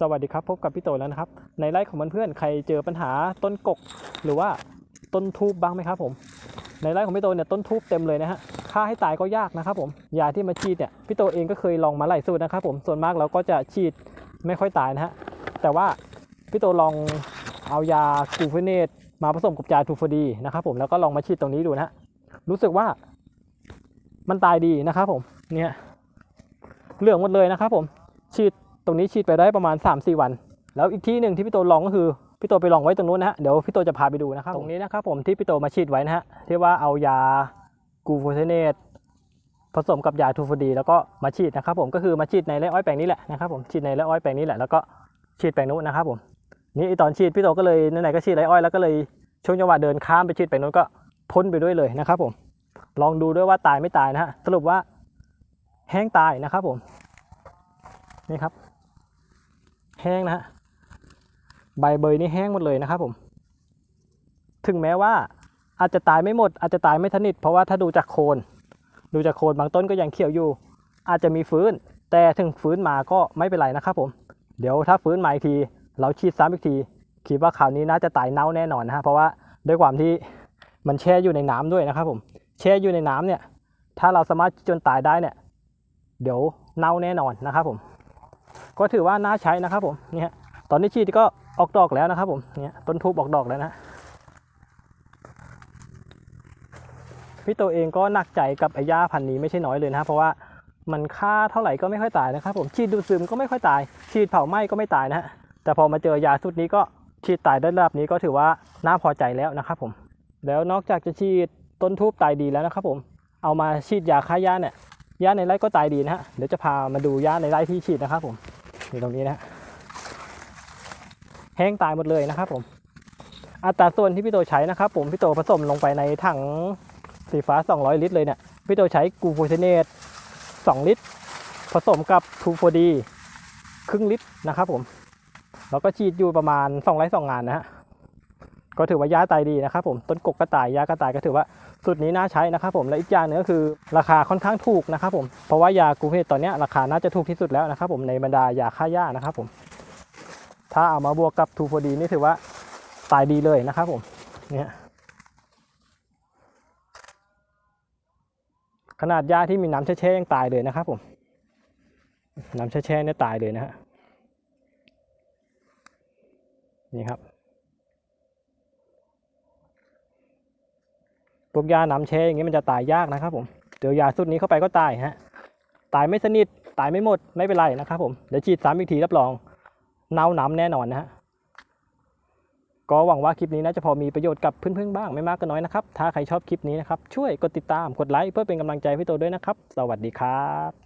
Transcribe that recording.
สวัสดีครับ พบกับพี่โตแล้วนะครับ ในไร่ของเพื่อนๆใครเจอปัญหาต้นกก หรือว่าต้นทูบบ้างไหมครับผม ในไร่ของพี่โตเนี่ยต้นทูบเต็มเลยนะฮะฆ่าให้ตายก็ยากนะครับผมยาที่มาฉีดเนี่ยพี่โตเองก็เคยลองมาหลายสูตรนะครับผมส่วนมากเราก็จะฉีดไม่ค่อยตายนะฮะแต่ว่าพี่โตลองเอายากูเฟเนตมาผสมกับยาทูฟดีนะครับผมแล้วก็ลองมาฉีดตรงนี้ดูนะฮะรู้สึกว่ามันตายดีนะครับผมเนี่ยเหลืองหมดเลยนะครับผมฉีด ตรงนี้ฉีดไปได้ประมาณ 3-4 วัน แล้วอีกที่หนึ่งที่พี่โตลองก็คือพี่โตไปลองไว้ตรงนู้นนะฮะเดี๋ยวพี่โตจะพาไปดูนะครับตรงนี้นะครับผมที่พี่โตมาฉีดไว้นะฮะที่ว่าเอายากูโฟเทเนตผสมกับยาทูฟดีแล้วก็มาฉีดนะครับผมก็คือมาฉีดในไร่อ้อยแปลงนี้แหละนะครับผมฉีดในไร่อ้อยแปลงนี้แหละแล้วก็ฉีดแปลงนู้นนะครับผมนี่ตอนฉีดพี่โตก็เลยไหนๆก็ฉีดไร่อ้อยแล้วก็เลยช่วงจังหวะเดินข้ามไปฉีดแปลงนู้นก็พ่นไปด้วยเลยนะครับผมลองดูด้วยว่าตายไม่ตายนะฮะสรุปว่าแห้งตายนะครับผมนี่ครับ ห้งนะฮะใบเบยนี่แห้งหมดเลยนะครับผม ถึงแม้ว่าอาจจะตายไม่หมด อาจจะตายไม่สนิทเพราะว่าถ้าดูจากโคน ดูจากโคนบางต้นก็ยังเขียวอยู่ อาจจะมีฟื้น แต่ถึงฟื้นมาก็ไม่เป็นไรนะครับผม เดี๋ยวถ้าฟื้นมาอีกที เราฉีดซ้ำอีกทีคิดว่าคราวนี้น่าจะตายเน่าแน่นอนนะฮะเพราะว่าด้วยความที่มันแช่อยู่ในน้ำด้วยนะครับผมแช่อยู่ในน้ำเนี่ย ถ้าเราสามารถจนตายได้เนี่ย เดี๋ยวเน่าแน่นอนนะครับผม ก็ถือว่าน่าใช้นะครับผมเนี่ฮะตอนนี้ฉีดก็ออกดอกแล้วนะครับผมเนี่ยต้นทูบออกดอกแล้วนะพี่โตเองก็หนักใจกับไอ้ยาพันธุ์นี้ไม่ใช่น้อยเลยนะครับเพราะว่ามันค่าเท่าไหร่ก็ไม่ค่อยตายนะครับผมฉีดดูดซึมก็ไม่ค่อยตาย ฉีดเผาไหม้ก็ไม่ตายนะฮะแต่พอมาเจอยาสุดนี้ก็ฉีดตายได้ระดับนี้ก็ถือว่าน่าพอใจแล้วนะครับผม แล้วนอกจากจะฉีดต้นทูบตายดีแล้วนะครับผม เอามาฉีดยาฆ่าหญ้าเนี่ยหญ้าในไร่ก็ตายดีนะฮะเดี๋ยวจะพามาดูหญ้าในไร่ที่ฉีดนะครับผม อยู่ตรงนี้นะฮะแห้งตายหมดเลยนะครับผมอัตราส่วนที่พี่โตใช้นะครับ ผมพี่โตผสมลงไปในถังสีฟ้า 200 ลิตรเลยเนี่ยพี่โตใช้กูโฟเทเนต2 ลิตร ผสมกับทูโฟดีครึ่งลิตรนะครับผมแล้วก็ฉีดอยู่ประมาณ2ไร่2งานนะฮะ ก็ถือว่าย้าตายดีนะครับผมต้นกกก็ตายยาก็ตายก็ถือว่าสูตรนี้น่าใช้นะครับผมและอีกอย่างหนึงก็คือราคาค่อนข้างถูกนะครับผมเพราะว่ายากูเฟตตอนนี้ราคาน่าจะถูกที่สุดแล้วนะครับผมในบรรดายาฆ่าหญ้านะครับผมถ้าเอามาบวกกับทูโฟดีนี่ถือว่าตายดีเลยนะครับผมเนี่ยขนาดหญ้าที่มีน้ำแช่ๆยังตายเลยนะครับผมน้ำแช่ๆเนี่ยตายเลยนะฮะนี่ครับ พวกยาหน้ำแช่อย่างเงี้ยมันจะตายยากนะครับผมเดี๋ยวยาสุดนี้เข้าไปก็ตายฮะตายไม่สนิทตายไม่หมดไม่เป็นไรนะครับผมเดี๋ยวฉีดซ้ำอีกทีรับรองเน่าหน้ำแน่นอนนะฮะก็หวังว่าคลิปนี้นะจะพอมีประโยชน์กับเพื่อนๆบ้างไม่มากก็น้อยนะครับ ถ้าใครชอบคลิปนี้นะครับ ช่วยกดติดตามกดไลค์เพื่อเป็นกำลังใจให้พี่โตด้วยนะครับ สวัสดีครับ